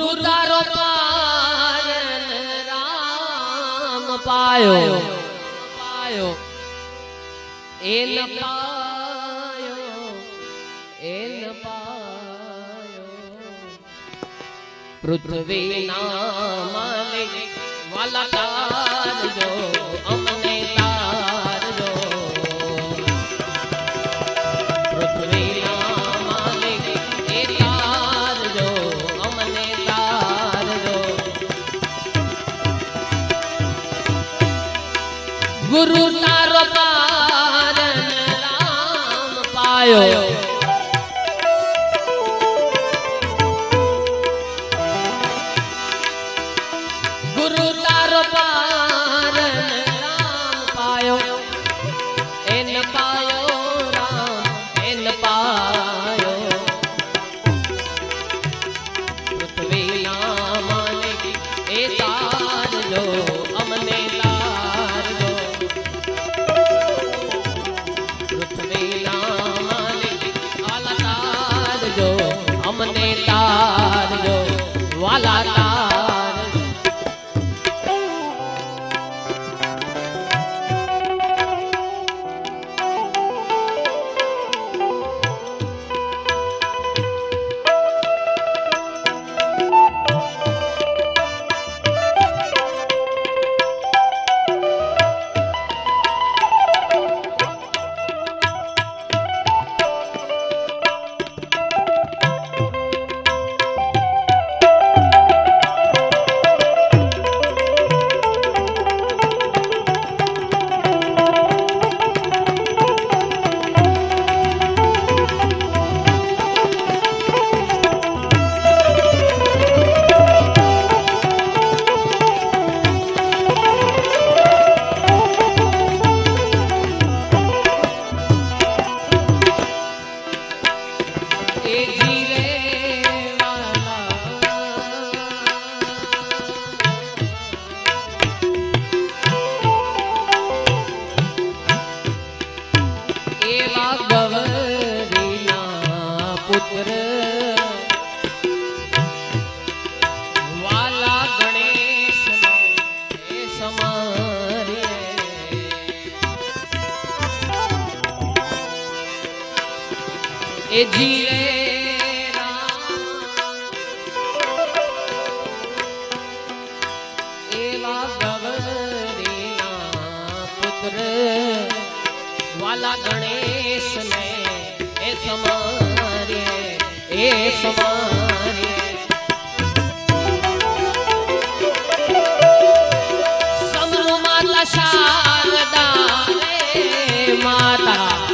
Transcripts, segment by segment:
ગુરુ તારો પારન રામ પાયો પાયો એન પાયો. એન પાયો. પૃથ્વી ના વાલા તારજો ગુરુ તારો પાર રામ પાયો. એ જીરે એવા ગવરીના પુત્ર વાલા ગણેશને એ સમારે એ સમારે. સમરૂ માતા શારદા માતા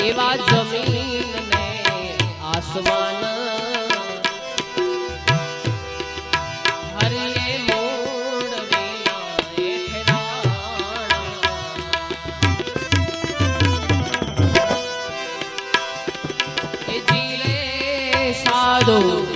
એવા જમીન ને આસમાન સાધુ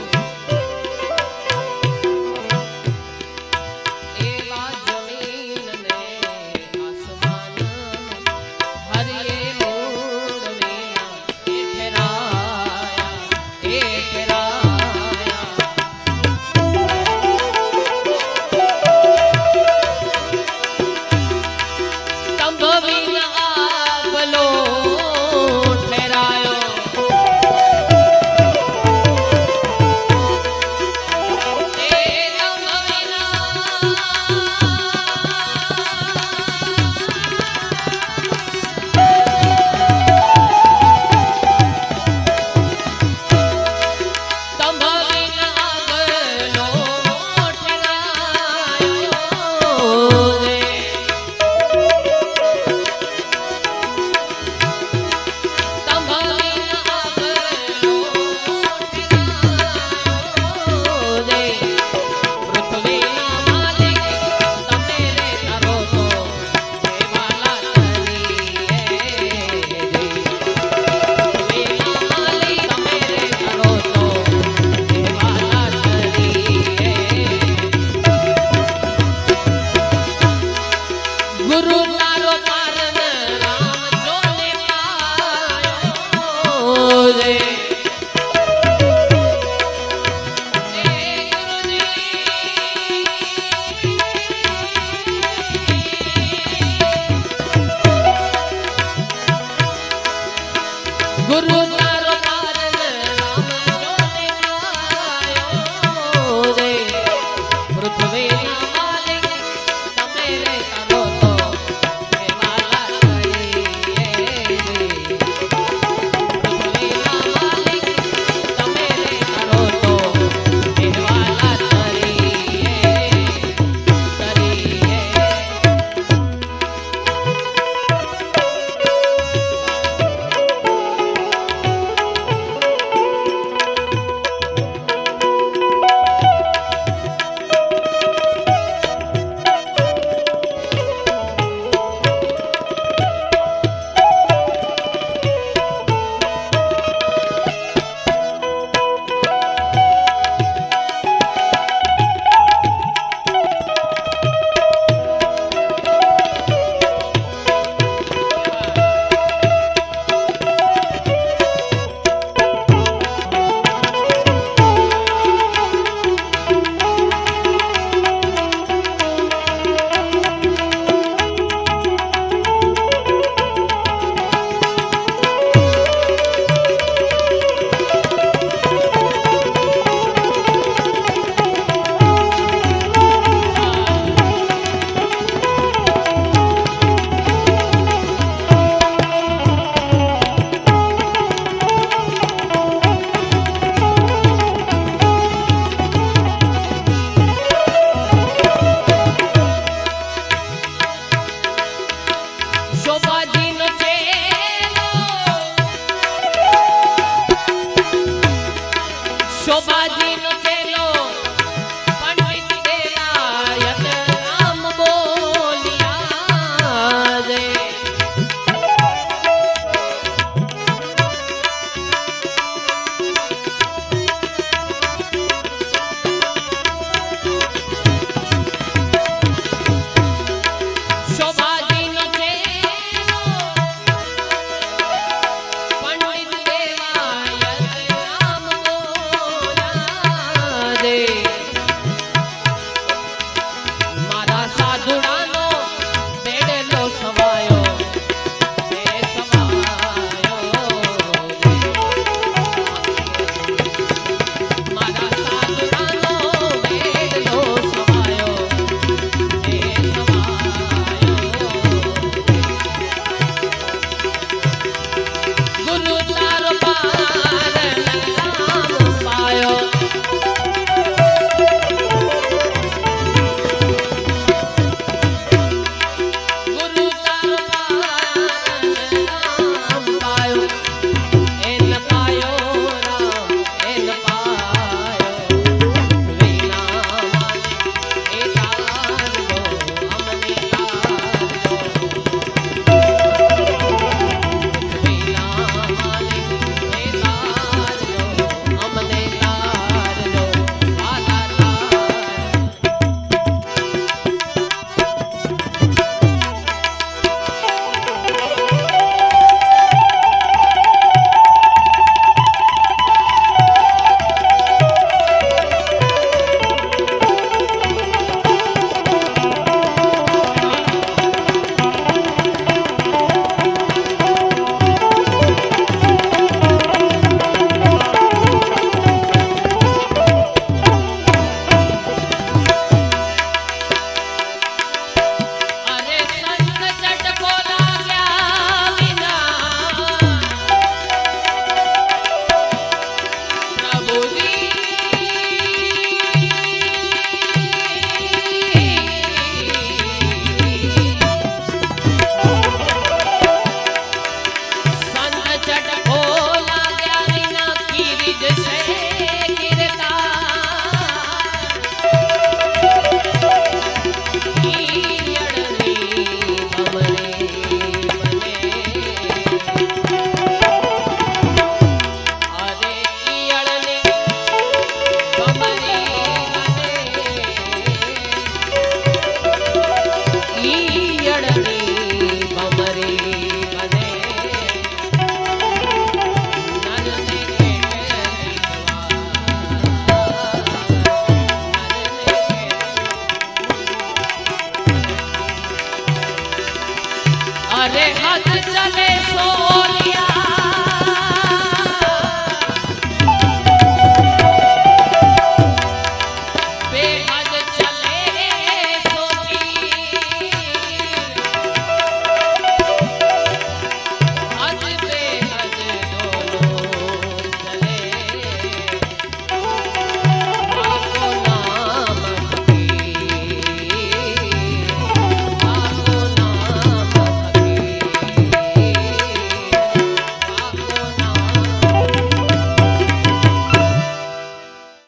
গুরু Jobadi.